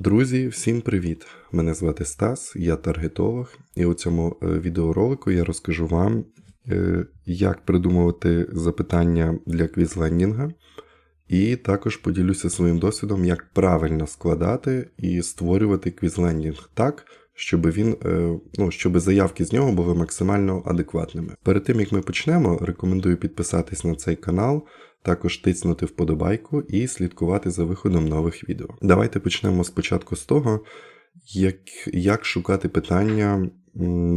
Друзі, всім привіт! Мене звати Стас, я таргетолог, і у цьому е, відеоролику я розкажу вам, е, як придумувати запитання для квізлендінга, і також поділюся своїм досвідом, як правильно складати і створювати квізлендінг так, щоб він, е, ну, щоб заявки з нього були максимально адекватними. Перед тим як ми почнемо, рекомендую підписатись на цей канал. Також тиснути вподобайку і слідкувати за виходом нових відео. Давайте почнемо спочатку з того, як як шукати питання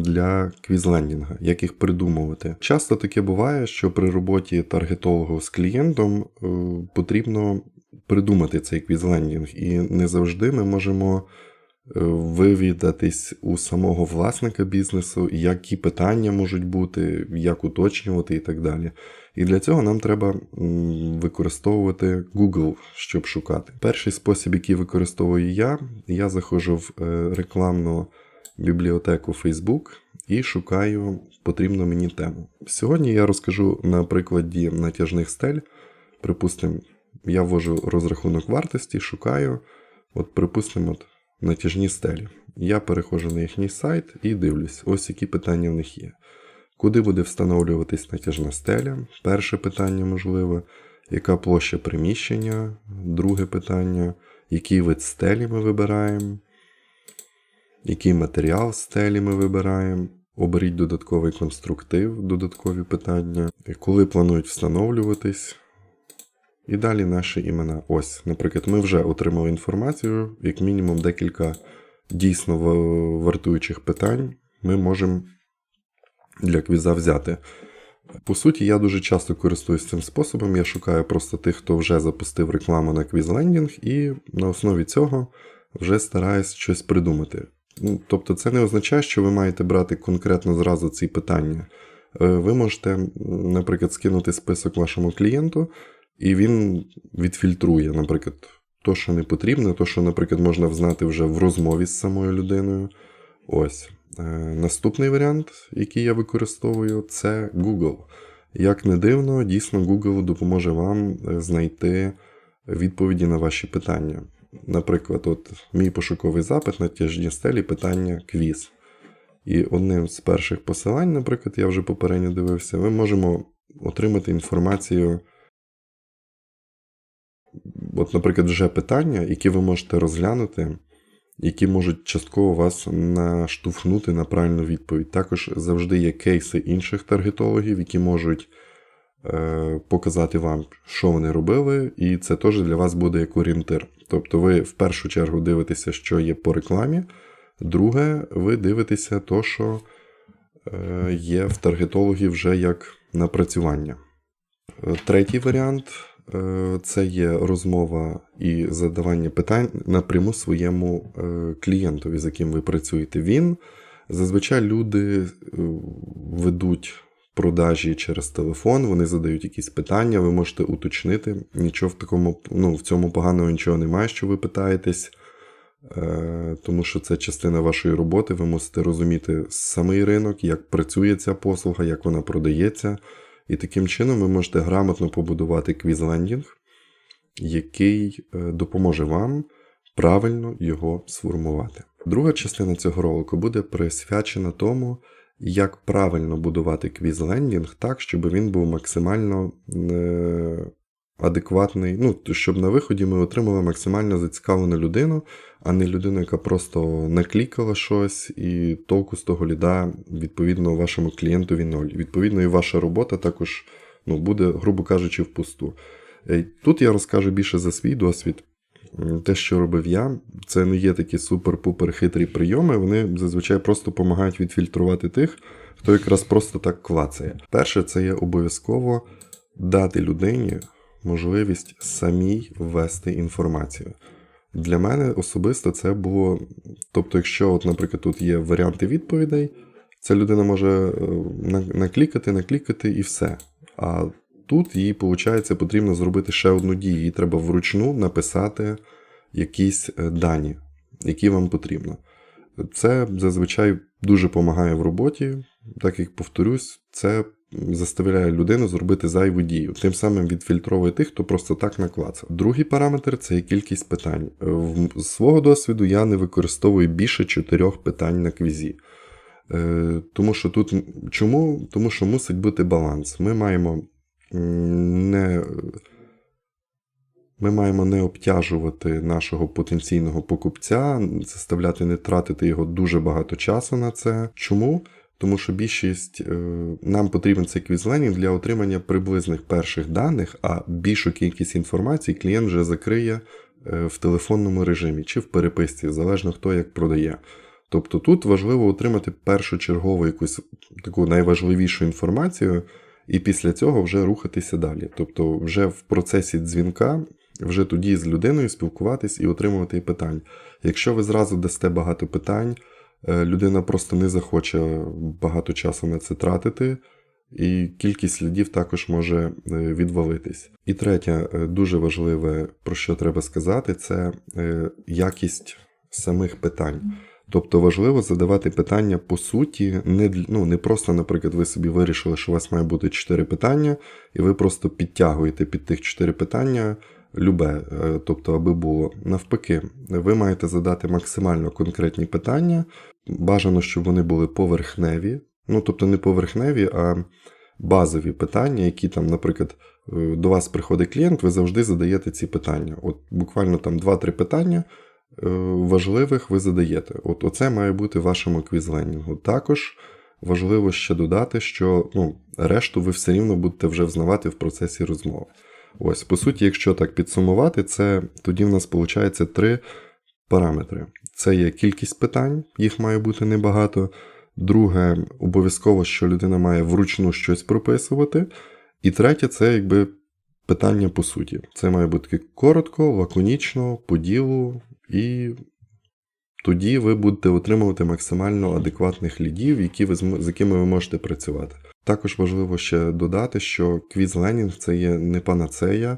для квізлендінга, як їх придумувати. Часто таке буває, що при роботі таргетологу з клієнтом е, потрібно придумати цей квізлендінг, і не завжди ми можемо. Вивідатись у самого власника бізнесу, які питання можуть бути, як уточнювати і так далі. І для цього нам треба використовувати Google, щоб шукати. Перший спосіб, який використовую я, я заходжу в е, рекламну бібліотеку Facebook і шукаю потрібну мені тему. Сьогодні я розкажу на прикладі натяжних стель. Припустимо, я ввожу розрахунок вартості, шукаю, от, припустимо, натяжні стелі. Я переходжу на їхній сайт і дивлюсь, ось які питання в них є. Куди буде встановлюватись натяжна стеля? Перше питання можливе. Яка площа приміщення? Друге питання. Який вид стелі ми вибираємо? Який матеріал стелі ми вибираємо? Оберіть додатковий конструктив, додаткові питання. Коли планують встановлюватись? І далі наші імена. Ось, наприклад, ми вже отримали інформацію, як мінімум декілька дійсно вартуючих питань ми можемо для квіза взяти. По суті, я дуже часто користуюсь цим способом. Я шукаю просто тих, хто вже запустив рекламу на квізлендінг, і на основі цього вже стараюсь щось придумати. Ну, Тобто, це не означає, що ви маєте брати конкретно зразу ці питання. Е, ви можете, наприклад, скинути список вашому клієнту, і він відфільтрує, наприклад, то, що не потрібно, то, що, наприклад, можна взнати вже в розмові з самою людиною. Ось. Е, наступний варіант, який я використовую, це Google. Як не дивно, дійсно Google допоможе вам е, знайти відповіді на ваші питання. Наприклад, от мій пошуковий запит на тяжні стелі питання квіз. І одним з перших посилань, наприклад, я вже попередньо дивився, ми можемо отримати інформацію. От, наприклад, вже питання, які ви можете розглянути які можуть частково вас наштовхнути на правильну відповідь. Також завжди є кейси інших таргетологів, які можуть е, показати вам, що вони робили, і це теж для вас буде як орієнтир. Тобто ви в першу чергу дивитеся, що є по рекламі. Друге, ви дивитеся то, що е, є в таргетологів вже як напрацювання. Е, третій варіант це є розмова і задавання питань напряму своєму е, клієнтові, з яким ви працюєте. Він зазвичай люди е, ведуть продажі через телефон, вони задають якісь питання, ви можете уточнити. Нічого в такому, ну, в цьому поганого нічого немає, що ви питаєтесь. Тому що це частина вашої роботи, ви мусите розуміти самий ринок, як працює ця послуга, як вона продається. І таким чином ви можете грамотно побудувати квізлендінг, який е, допоможе вам правильно його сформувати. Друга частина цього ролику буде присвячена тому, як правильно будувати квізлендінг так, щоб він був максимально е, адекватний, ну, щоб на виході ми отримали максимально зацікавлену людину, а не людину, яка просто наклікала щось, і толку з того ліда, відповідно, вашому клієнтові ноль. Відповідно, і ваша робота також ну, буде, грубо кажучи, впусту. Е, тут я розкажу більше за свій досвід. Те, що робив я, це не є такі супер-пупер хитрі прийоми. Вони зазвичай просто допомагають відфільтрувати тих, хто якраз просто так клацає. Перше, це є обов'язково дати людині можливість самій ввести інформацію. Для мене особисто це було. Тобто, якщо, от, наприклад, тут є варіанти відповідей, ця людина може е, наклікати, наклікати і все. А тут їй, виходить, потрібно зробити ще одну дію. Їй треба вручну написати якісь е, дані, які вам потрібно. Це зазвичай дуже допомагає в роботі, так як повторюсь, це заставляє людину зробити зайву дію. Тим самим відфільтровує тих, хто просто так наклацав. Другий параметр це є кількість питань. З свого досвіду я не використовую більше чотирьох питань на квізі. Е, Тому що тут чому? Тому що мусить бути баланс. Ми маємо не. Ми маємо не обтяжувати нашого потенційного покупця, заставляти не тратити його дуже багато часу на це. Чому? Тому що більшість е, нам потрібен цей квізленінг для отримання приблизних перших даних, а більшу кількість інформації клієнт вже закриє е, в телефонному режимі чи в переписці, залежно хто як продає. Тобто тут важливо отримати першочергову якусь таку найважливішу інформацію, і після цього вже рухатися далі. Тобто, вже в процесі дзвінка, вже тоді з людиною спілкуватись і отримувати питань. Якщо ви зразу дасте багато питань, людина просто не захоче багато часу на це тратити, і кількість слідів також може е, відвалитись. І третє, е, дуже важливе, про що треба сказати, це е, якість самих питань. Тобто важливо задавати питання по суті, не, ну, не просто, наприклад, ви собі вирішили, що у вас має бути 4 питання, і ви просто підтягуєте під тих 4 питання любе, е, тобто, аби було. Навпаки, ви маєте задати максимально конкретні питання. Бажано, щоб вони були поверхневі, ну тобто не поверхневі, а базові питання, які там, наприклад, е, до вас приходить клієнт, ви завжди задаєте ці питання. От буквально там 2-3 питання е, важливих ви задаєте. От оце має бути в вашому квізленінгу. Також важливо ще додати, що ну, решту ви все рівно будете вже взнавати в процесі розмови. Ось, по суті, якщо так підсумувати, це тоді в нас виходить три параметри: це є кількість питань, їх має бути небагато. Друге, обов'язково, що людина має вручну щось прописувати. І третє, це якби питання по суті. Це має бути коротко, лаконічно, по ділу, і тоді ви будете отримувати максимально адекватних лідів, які ви, з якими ви можете працювати. Також важливо ще додати, що квіз-ленінг це є не панацея е,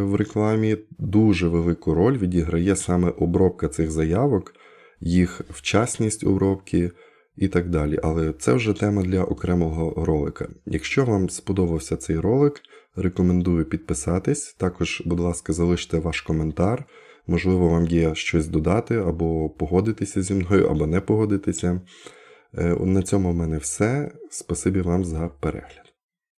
в рекламі. Дуже велику роль відіграє саме обробка цих заявок, їх вчасність обробки і так далі. Але це вже тема для окремого ролика. Якщо вам сподобався цей ролик, рекомендую підписатись. Також, будь ласка, залиште ваш коментар. Можливо, вам є щось додати, або погодитися зі мною, або не погодитися. Е, На цьому в мене все. Спасибі вам за перегляд.